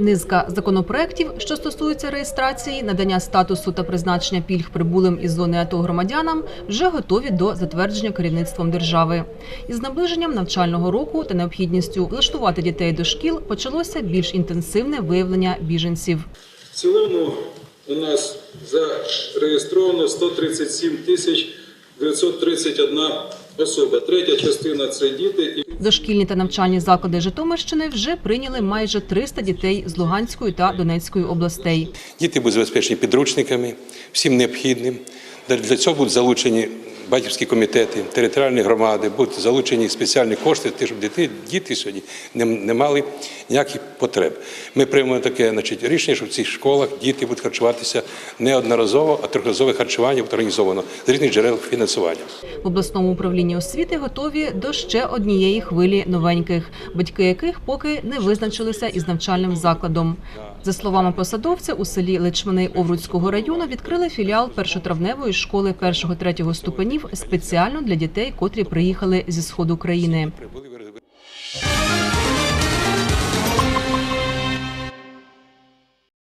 Низка законопроєктів, що стосуються реєстрації, надання статусу та призначення пільг прибулим із зони АТО громадянам, вже готові до затвердження керівництвом держави. Із наближенням навчального року та необхідністю влаштувати дітей до шкіл почалося більш інтенсивне виявлення біженців. В цілому у нас зареєстровано 137 тисяч 931 особа. Третя частина це діти. Дошкільні та навчальні заклади Житомирщини вже прийняли майже 300 дітей з Луганської та Донецької областей. Діти будуть забезпечені підручниками, всім необхідним. Для цього будуть залучені батьківські комітети, територіальні громади, будуть залучені спеціальні кошти, щоб діти, діти сьогодні не, не мали ніяких потреб. Ми приймемо таке значить, рішення, що в цих школах діти будуть харчуватися не одноразово, а трьохразове харчування буде організовано з різних джерел фінансування. В обласному управлінні освіти готові до ще однієї хвилі новеньких, батьки яких поки не визначилися із навчальним закладом. За словами посадовця, у селі Личмани Овруцького району відкрили філіал першотравневої школи першого-третього ступенів спеціально для дітей, котрі приїхали зі сходу країни.